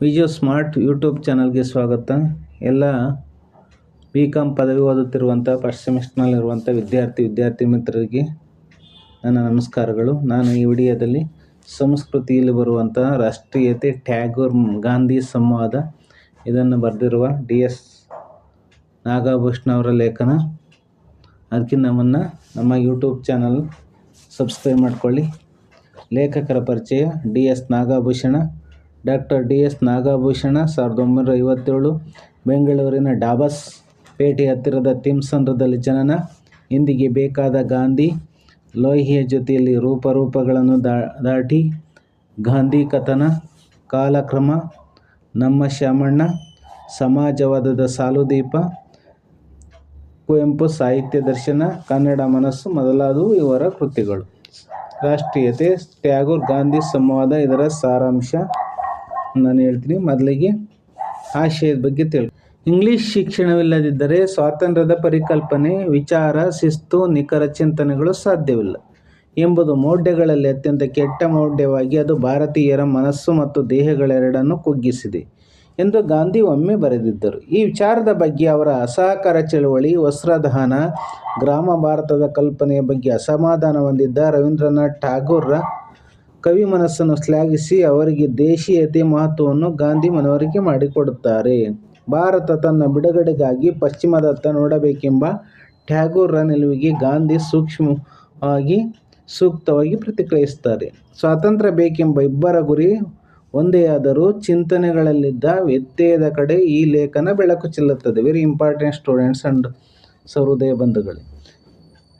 Vijay smart YouTube ಚಾನಲ್ಗೆ ಸ್ವಾಗತ. ಎಲ್ಲ ಬಿ ಕಾಮ್ ಪದವಿ ಓದುತ್ತಿರುವಂಥ ಫಸ್ಟ್ ಸೆಮಿಸ್ಟರ್ನಲ್ಲಿರುವಂಥ ವಿದ್ಯಾರ್ಥಿ ವಿದ್ಯಾರ್ಥಿ ಮಿತ್ರರಿಗೆ ನನ್ನ ನಮಸ್ಕಾರಗಳು. ನಾನು ಈ ವಿಡಿಯೋದಲ್ಲಿ ಸಂಸ್ಕೃತಿಯಲ್ಲಿ ಬರುವಂಥ ರಾಷ್ಟ್ರೀಯತೆ ಟ್ಯಾಗೋರ್ ಗಾಂಧಿ ಸಂವಾದ. ಇದನ್ನು ಬರೆದಿರುವ ಡಿ ಎಸ್ ನಾಗಭೂಷಣ ಅವರ ಲೇಖನ. ಅದಕ್ಕೆ ನಮ್ಮನ್ನು, ನಮ್ಮ ಯೂಟ್ಯೂಬ್ ಚಾನಲ್ ಸಬ್ಸ್ಕ್ರೈಬ್ ಮಾಡಿಕೊಳ್ಳಿ. ಲೇಖಕರ ಪರಿಚಯ D S Nagabhushana. Doctor D S Nagabhushana ಸಾವಿರದ ಒಂಬೈನೂರ ಐವತ್ತೇಳು, ಬೆಂಗಳೂರಿನ ಡಾಬಸ್ ಪೇಟೆ ಹತ್ತಿರದ ತಿಮ್ಸಂದ್ರದಲ್ಲಿ ಜನನ. ಇಂದಿಗೆ ಬೇಕಾದ ಗಾಂಧಿ ಲೋಹಿಯ ಜೊತೆಯಲ್ಲಿ ರೂಪರೂಪಗಳನ್ನು ದಾಟಿ ಗಾಂಧಿ ಕಥನ, ಕಾಲಕ್ರಮ, ನಮ್ಮ ಶ್ಯಾಮಣ್ಣ, ಸಮಾಜವಾದದ ಸಾಲುದೀಪ, ಕುವೆಂಪು ಸಾಹಿತ್ಯ ದರ್ಶನ, ಕನ್ನಡ ಮನಸ್ಸು ಮೊದಲಾದವು ಇವರ ಕೃತಿಗಳು. ರಾಷ್ಟ್ರೀಯತೆ, ಟ್ಯಾಗೋರ್ ಗಾಂಧಿ ಸಂವಾದ, ಇದರ ಸಾರಾಂಶ ನಾನು ಹೇಳ್ತೀನಿ, ಮೊದಲಿಗೆ ಆಶಯದ ಬಗ್ಗೆ ತಿಳ್ಕೊ. ಇಂಗ್ಲಿಷ್ ಶಿಕ್ಷಣವಿಲ್ಲದಿದ್ದರೆ ಸ್ವಾತಂತ್ರ್ಯದ ಪರಿಕಲ್ಪನೆ, ವಿಚಾರ, ಶಿಸ್ತು, ನಿಖರ ಚಿಂತನೆಗಳು ಸಾಧ್ಯವಿಲ್ಲ ಎಂಬುದು ಮೌಢ್ಯಗಳಲ್ಲಿ ಅತ್ಯಂತ ಕೆಟ್ಟ ಮೌಢ್ಯವಾಗಿ ಅದು ಭಾರತೀಯರ ಮನಸ್ಸು ಮತ್ತು ದೇಹಗಳೆರಡನ್ನು ಕುಗ್ಗಿಸಿದೆ ಎಂದು ಗಾಂಧಿ ಒಮ್ಮೆ ಬರೆದಿದ್ದರು. ಈ ವಿಚಾರದ ಬಗ್ಗೆ ಅವರ ಅಸಹಕಾರ ಚಳುವಳಿ ವಸ್ತ್ರದಹನ ಗ್ರಾಮ ಭಾರತದ ಕಲ್ಪನೆಯ ಬಗ್ಗೆ ಅಸಮಾಧಾನ ಹೊಂದಿದ್ದ ರವೀಂದ್ರನಾಥ್ ಠಾಗೂರ್ರ ಕವಿ ಮನಸ್ಸನ್ನು ಶ್ಲಾಘಿಸಿ ಅವರಿಗೆ ದೇಶೀಯತೆ ಮಹತ್ವವನ್ನು ಗಾಂಧಿ ಮನವರಿಕೆ ಮಾಡಿಕೊಡುತ್ತಾರೆ. ಭಾರತ ತನ್ನ ಬಿಡುಗಡೆಗಾಗಿ ಪಶ್ಚಿಮದತ್ತ ನೋಡಬೇಕೆಂಬ ಟ್ಯಾಗೂರ್ರ ನಿಲುವಿಗೆ ಗಾಂಧಿ ಸೂಕ್ಷ್ಮವಾಗಿ, ಸೂಕ್ತವಾಗಿ ಪ್ರತಿಕ್ರಿಯಿಸುತ್ತಾರೆ. ಸ್ವಾತಂತ್ರ್ಯ ಬೇಕೆಂಬ ಇಬ್ಬರ ಗುರಿ ಒಂದೇ ಆದರೂ ಚಿಂತನೆಗಳಲ್ಲಿದ್ದ ವ್ಯತ್ಯಯದ ಕಡೆ ಈ ಲೇಖನ ಬೆಳಕು ಚೆಲ್ಲುತ್ತದೆ. ವೆರಿ ಇಂಪಾರ್ಟೆಂಟ್ ಸ್ಟೂಡೆಂಟ್ಸ್ ಅಂಡ್ ಸಹೃದಯ ಬಂಧುಗಳೇ.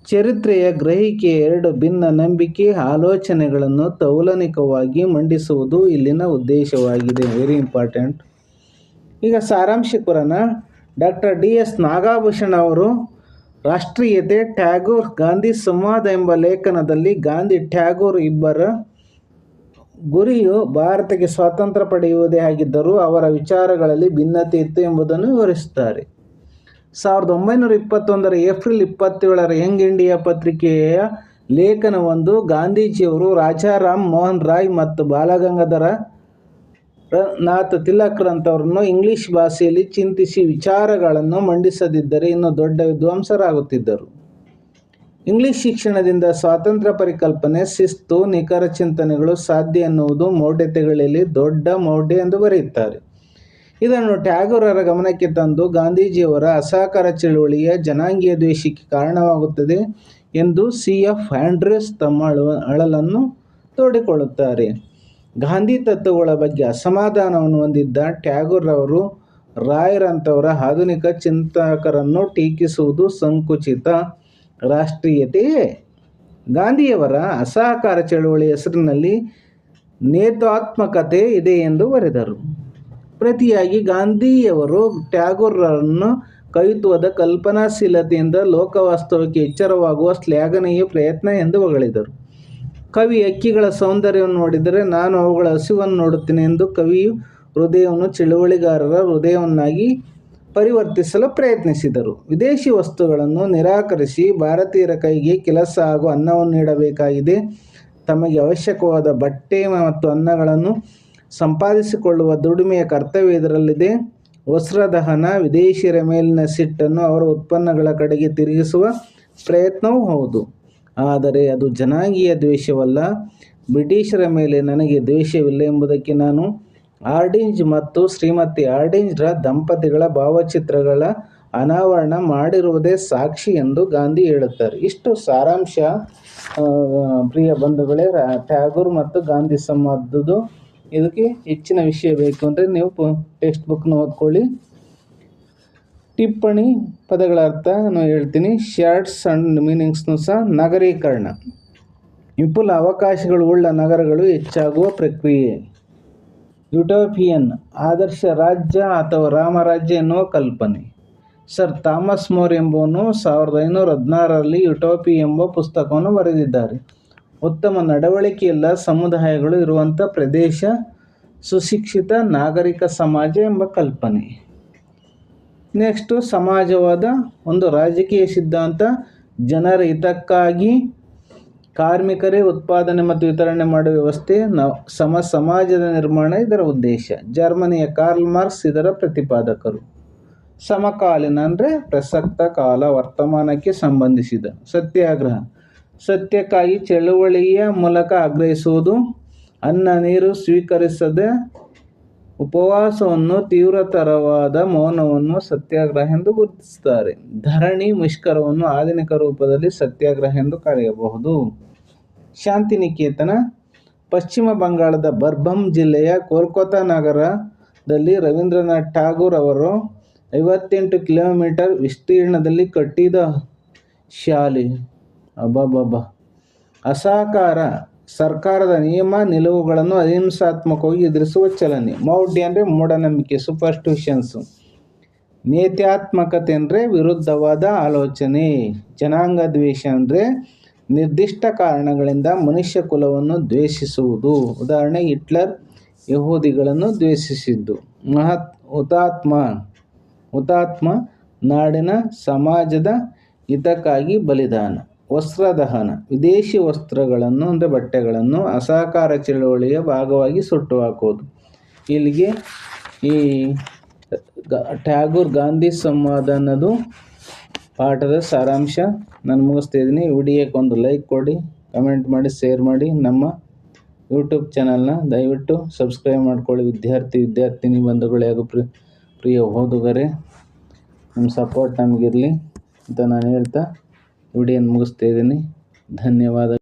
ಚರಿತ್ರೆಯ ಗ್ರಹಿಕೆ ಎರಡು ಭಿನ್ನ ನಂಬಿಕೆ ಆಲೋಚನೆಗಳನ್ನು ತೌಲನಿಕವಾಗಿ ಮಂಡಿಸುವುದು ಇಲ್ಲಿನ ಉದ್ದೇಶವಾಗಿದೆ. ವೆರಿ ಇಂಪಾರ್ಟೆಂಟ್ ಈಗ ಸಾರಾಂಶಕ್ಕೆ ಬರೋಣ ಡಾಕ್ಟರ್ ಡಿ ಎಸ್ ನಾಗಾಭೂಷಣ ಅವರು ರಾಷ್ಟ್ರೀಯತೆ ಟ್ಯಾಗೋರ್ ಗಾಂಧಿ ಸಂವಾದ ಎಂಬ ಲೇಖನದಲ್ಲಿ ಗಾಂಧಿ ಟ್ಯಾಗೋರ್ ಇಬ್ಬರ ಗುರಿಯು ಭಾರತಕ್ಕೆ ಸ್ವಾತಂತ್ರ್ಯ ಪಡೆಯುವುದೇ ಆಗಿದ್ದರೂ ಅವರ ವಿಚಾರಗಳಲ್ಲಿ ಭಿನ್ನತೆ ಇತ್ತು ಎಂಬುದನ್ನು ವಿವರಿಸುತ್ತಾರೆ. ಸಾವಿರದ ಒಂಬೈನೂರ ಇಪ್ಪತ್ತೊಂದರ ಏಪ್ರಿಲ್ ಇಪ್ಪತ್ತೇಳರ ಯಂಗ್ ಇಂಡಿಯಾ ಪತ್ರಿಕೆಯ ಲೇಖನವೊಂದು ಗಾಂಧೀಜಿಯವರು ರಾಜಾರಾಮ್ ಮೋಹನ್ ರಾಯ್ ಮತ್ತು ಬಾಲಗಂಗಾಧರ ನಾಥ್ ತಿಲಕ್ರಂಥವ್ರನ್ನು ಇಂಗ್ಲಿಷ್ ಭಾಷೆಯಲ್ಲಿ ಚಿಂತಿಸಿ ವಿಚಾರಗಳನ್ನು ಮಂಡಿಸದಿದ್ದರೆ ಇನ್ನೂ ದೊಡ್ಡ ವಿದ್ವಾಂಸರಾಗುತ್ತಿದ್ದರು. ಇಂಗ್ಲಿಷ್ ಶಿಕ್ಷಣದಿಂದ ಸ್ವಾತಂತ್ರ್ಯ ಪರಿಕಲ್ಪನೆ, ಶಿಸ್ತು, ನಿಖರ ಚಿಂತನೆಗಳು ಸಾಧ್ಯ ಎನ್ನುವುದು ಮೌಢ್ಯತೆಗಳಲ್ಲಿ ದೊಡ್ಡ ಮೌಢ್ಯ ಎಂದು ಬರೆಯುತ್ತಾರೆ. ಇದನ್ನು ಟ್ಯಾಗೋರರ ಗಮನಕ್ಕೆ ತಂದು ಗಾಂಧೀಜಿಯವರ ಅಸಹಕಾರ ಚಳುವಳಿಯ ಜನಾಂಗೀಯ ದ್ವೇಷಕ್ಕೆ ಕಾರಣವಾಗುತ್ತದೆ ಎಂದು ಸಿ ಎಫ್ ಆಂಡ್ರ್ಯೂಸ್ ತಮ್ಮ ಅಳ ಅಳಲನ್ನು ತೋಡಿಕೊಳ್ಳುತ್ತಾರೆ. ಗಾಂಧಿ ತತ್ವಗಳ ಬಗ್ಗೆ ಅಸಮಾಧಾನವನ್ನು ಹೊಂದಿದ್ದ ಟ್ಯಾಗೋರ್ ಅವರು ರಾಯರಂಥವರ ಆಧುನಿಕ ಚಿಂತಕರನ್ನು ಟೀಕಿಸುವುದು ಸಂಕುಚಿತ ರಾಷ್ಟ್ರೀಯತೆಯೇ? ಗಾಂಧಿಯವರ ಅಸಹಕಾರ ಚಳುವಳಿ ಹೆಸರಿನಲ್ಲಿ ನೇತಾತ್ಮಕತೆ ಇದೆ ಎಂದು ಬರೆದರು. ಪ್ರತಿಯಾಗಿ ಗಾಂಧಿಯವರು ಟ್ಯಾಗೋರರನ್ನು ಕವಿತ್ವದ ಕಲ್ಪನಾಶೀಲತೆಯಿಂದ ಲೋಕವಾಸ್ತವಕ್ಕೆ ಎಚ್ಚರವಾಗುವ ಶ್ಲಾಘನೀಯ ಪ್ರಯತ್ನ ಎಂದು ಹೊಗಳಿದರು. ಕವಿ ಅಕ್ಕಿಗಳ ಸೌಂದರ್ಯವನ್ನು ನೋಡಿದರೆ ನಾನು ಅವುಗಳ ಹಸಿವನ್ನು ನೋಡುತ್ತೇನೆ ಎಂದು ಕವಿಯು ಹೃದಯವನ್ನು ಚಳುವಳಿಗಾರರ ಹೃದಯವನ್ನಾಗಿ ಪರಿವರ್ತಿಸಲು ಪ್ರಯತ್ನಿಸಿದರು. ವಿದೇಶಿ ವಸ್ತುಗಳನ್ನು ನಿರಾಕರಿಸಿ ಭಾರತೀಯರ ಕೈಗೆ ಕೆಲಸ ಹಾಗೂ ಅನ್ನವನ್ನು ನೀಡಬೇಕಾಗಿದೆ. ತಮಗೆ ಅವಶ್ಯಕವಾದ ಬಟ್ಟೆ ಮತ್ತು ಅನ್ನಗಳನ್ನು ಸಂಪಾದಿಸಿಕೊಳ್ಳುವ ದುಡಿಮೆಯ ಕರ್ತವ್ಯ ಇದರಲ್ಲಿದೆ. ವಸ್ತ್ರದಹನ ವಿದೇಶಿಯರ ಮೇಲಿನ ಸಿಟ್ಟನ್ನು ಅವರ ಉತ್ಪನ್ನಗಳ ಕಡೆಗೆ ತಿರುಗಿಸುವ ಪ್ರಯತ್ನವೂ ಹೌದು. ಆದರೆ ಅದು ಜನಾಂಗೀಯ ದ್ವೇಷವಲ್ಲ. ಬ್ರಿಟಿಷರ ಮೇಲೆ ನನಗೆ ದ್ವೇಷವಿಲ್ಲ ಎಂಬುದಕ್ಕೆ ನಾನು ಆರ್ಡಿಂಜ್ ಮತ್ತು ಶ್ರೀಮತಿ ಆರ್ಡಿಂಜ್ರ ದಂಪತಿಗಳ ಭಾವಚಿತ್ರಗಳ ಅನಾವರಣ ಮಾಡಿರುವುದೇ ಸಾಕ್ಷಿ ಎಂದು ಗಾಂಧಿ ಹೇಳುತ್ತಾರೆ. ಇಷ್ಟು ಸಾರಾಂಶ ಪ್ರಿಯ ಬಂಧುಗಳೇ ಟ್ಯಾಗೂರ್ ಮತ್ತು ಗಾಂಧಿ ಸಂವಾದದ್ದು ಇದಕ್ಕೆ ಹೆಚ್ಚಿನ ವಿಷಯ ಬೇಕು ಅಂದರೆ ನೀವು ಟೆಕ್ಸ್ಟ್ ಬುಕ್ನ ಓದ್ಕೊಳ್ಳಿ. ಟಿಪ್ಪಣಿ ಪದಗಳ ಅರ್ಥ ನಾನು ಹೇಳ್ತೀನಿ. ಶಾರ್ಟ್ಸ್ ಅಂಡ್ ಮೀನಿಂಗ್ಸ್ನು ಸಹ ನಗರೀಕರಣ. ವಿಪುಲ ಅವಕಾಶಗಳು ಉಳ್ಳ ನಗರಗಳು ಹೆಚ್ಚಾಗುವ ಪ್ರಕ್ರಿಯೆ. ಯುಟೋಪಿಯನ್ ಆದರ್ಶ ರಾಜ್ಯ ಅಥವಾ ರಾಮರಾಜ್ಯ ಎನ್ನುವ ಕಲ್ಪನೆ. ಸರ್ ಥಾಮಸ್ ಮೋರ್ ಎಂಬುವನು ಸಾವಿರದ ಐನೂರ ಹದಿನಾರರಲ್ಲಿ ಯುಟೋಪಿ ಎಂಬ ಪುಸ್ತಕವನ್ನು ಬರೆದಿದ್ದಾರೆ. ಉತ್ತಮ ನಡವಳಿಕೆಯಿಲ್ಲ ಸಮುದಾಯಗಳು ಇರುವಂಥ ಪ್ರದೇಶ, ಸುಶಿಕ್ಷಿತ ನಾಗರಿಕ ಸಮಾಜ ಎಂಬ ಕಲ್ಪನೆ. ನೆಕ್ಸ್ಟು ಸಮಾಜವಾದ ಒಂದು ರಾಜಕೀಯ ಸಿದ್ಧಾಂತ, ಜನರ ಹಿತಕ್ಕಾಗಿ ಕಾರ್ಮಿಕರೇ ಉತ್ಪಾದನೆ ಮತ್ತು ವಿತರಣೆ ಮಾಡುವ ವ್ಯವಸ್ಥೆ, ನ ಸಮ ಸಮಾಜದ ನಿರ್ಮಾಣ ಇದರ ಉದ್ದೇಶ. ಜರ್ಮನಿಯ ಕಾರ್ಲ್ ಮಾರ್ಕ್ಸ್ ಇದರ ಪ್ರತಿಪಾದಕರು. ಸಮಕಾಲೀನ ಅಂದರೆ ಪ್ರಸಕ್ತ ಕಾಲ ವರ್ತಮಾನಕ್ಕೆ ಸಂಬಂಧಿಸಿದ ಸತ್ಯಾಗ್ರಹ. ಸತ್ಯಕ್ಕಾಗಿ ಚಳುವಳಿಯ ಮೂಲಕ ಆಗ್ರಹಿಸುವುದು, ಅನ್ನ ನೀರು ಸ್ವೀಕರಿಸದೆ ಉಪವಾಸವನ್ನು ತೀವ್ರತರವಾದ ಮೌನವನ್ನು ಸತ್ಯಾಗ್ರಹ ಎಂದು ಗುರುತಿಸುತ್ತಾರೆ. ಧರಣಿ ಮುಷ್ಕರವನ್ನು ಆಧುನಿಕ ರೂಪದಲ್ಲಿ ಸತ್ಯಾಗ್ರಹ ಎಂದು ಕರೆಯಬಹುದು. ಶಾಂತಿನಿಕೇತನ, ಪಶ್ಚಿಮ ಬಂಗಾಳದ ಬರ್ಬಂ ಜಿಲ್ಲೆಯ ಕೋಲ್ಕತ್ತಾ ನಗರದಲ್ಲಿ ರವೀಂದ್ರನಾಥ್ ಠಾಗೂರ್ ಅವರು ಐವತ್ತೆಂಟು ಕಿಲೋಮೀಟರ್ ವಿಸ್ತೀರ್ಣದಲ್ಲಿ ಕಟ್ಟಿದ ಶಾಲೆ. ಅಬ್ಬಬ್ಬಬ್ಬ. ಅಸಹಕಾರ ಸರ್ಕಾರದ ನಿಯಮ, ನಿಲುವುಗಳನ್ನು ಅಹಿಂಸಾತ್ಮಕವಾಗಿ ಎದುರಿಸುವ ಚಲನೆ. ಮೌಢ್ಯ ಅಂದರೆ ಮೂಢನಂಬಿಕೆ ಸೂಪರ್ಸ್ಟಿಷನ್ಸು ನೇತ್ಯಾತ್ಮಕತೆ ಅಂದರೆ ವಿರುದ್ಧವಾದ ಆಲೋಚನೆ. ಜನಾಂಗ ದ್ವೇಷ ಅಂದರೆ ನಿರ್ದಿಷ್ಟ ಕಾರಣಗಳಿಂದ ಮನುಷ್ಯ ಕುಲವನ್ನು ದ್ವೇಷಿಸುವುದು. ಉದಾಹರಣೆ, ಹಿಟ್ಲರ್ ಯಹೂದಿಗಳನ್ನು ದ್ವೇಷಿಸಿದ್ದು. ಮಹತ್ ಹುತಾತ್ಮ. ಹುತಾತ್ಮ ನಾಡಿನ ಸಮಾಜದ ಹಿತಕ್ಕಾಗಿ ಬಲಿದಾನ. ವಸ್ತ್ರದಹನ, ವಿದೇಶಿ ವಸ್ತ್ರಗಳನ್ನು, ಅಂದರೆ ಬಟ್ಟೆಗಳನ್ನು ಅಸಹಕಾರ ಚಳುವಳಿಯ ಭಾಗವಾಗಿ ಸುಟ್ಟು ಹಾಕೋದು. ಇಲ್ಲಿಗೆ ಈ ಟ್ಯಾಗೂರ್ ಗಾಂಧಿ ಸಂವಾದ ಅನ್ನೋದು ಪಾಠದ ಸಾರಾಂಶ. ನಾನು ಮುಗಿಸ್ತಾ ಇದ್ದೀನಿ. ವಿಡಿಯೋಕ್ಕೆ ಒಂದು ಲೈಕ್ ಕೊಡಿ, ಕಮೆಂಟ್ ಮಾಡಿ, ಶೇರ್ ಮಾಡಿ. ನಮ್ಮ ಯೂಟ್ಯೂಬ್ ಚಾನಲ್ನ ದಯವಿಟ್ಟು ಸಬ್ಸ್ಕ್ರೈಬ್ ಮಾಡ್ಕೊಳ್ಳಿ, ವಿದ್ಯಾರ್ಥಿ, ವಿದ್ಯಾರ್ಥಿನಿ ಬಂಧುಗಳೇ ಹಾಗೂ ಪ್ರಿ, ಪ್ರಿಯ ಓದುಗರೇ. ನಿಮ್ಮ ಸಪೋರ್ಟ್ ನಮಗಿರಲಿ ಅಂತ ನಾನು ಹೇಳ್ತಾ ವಿಡಿಯೋನ ಮುಗಿಸ್ತಾ ಇದ್ದೀನಿ. ಧನ್ಯವಾದ.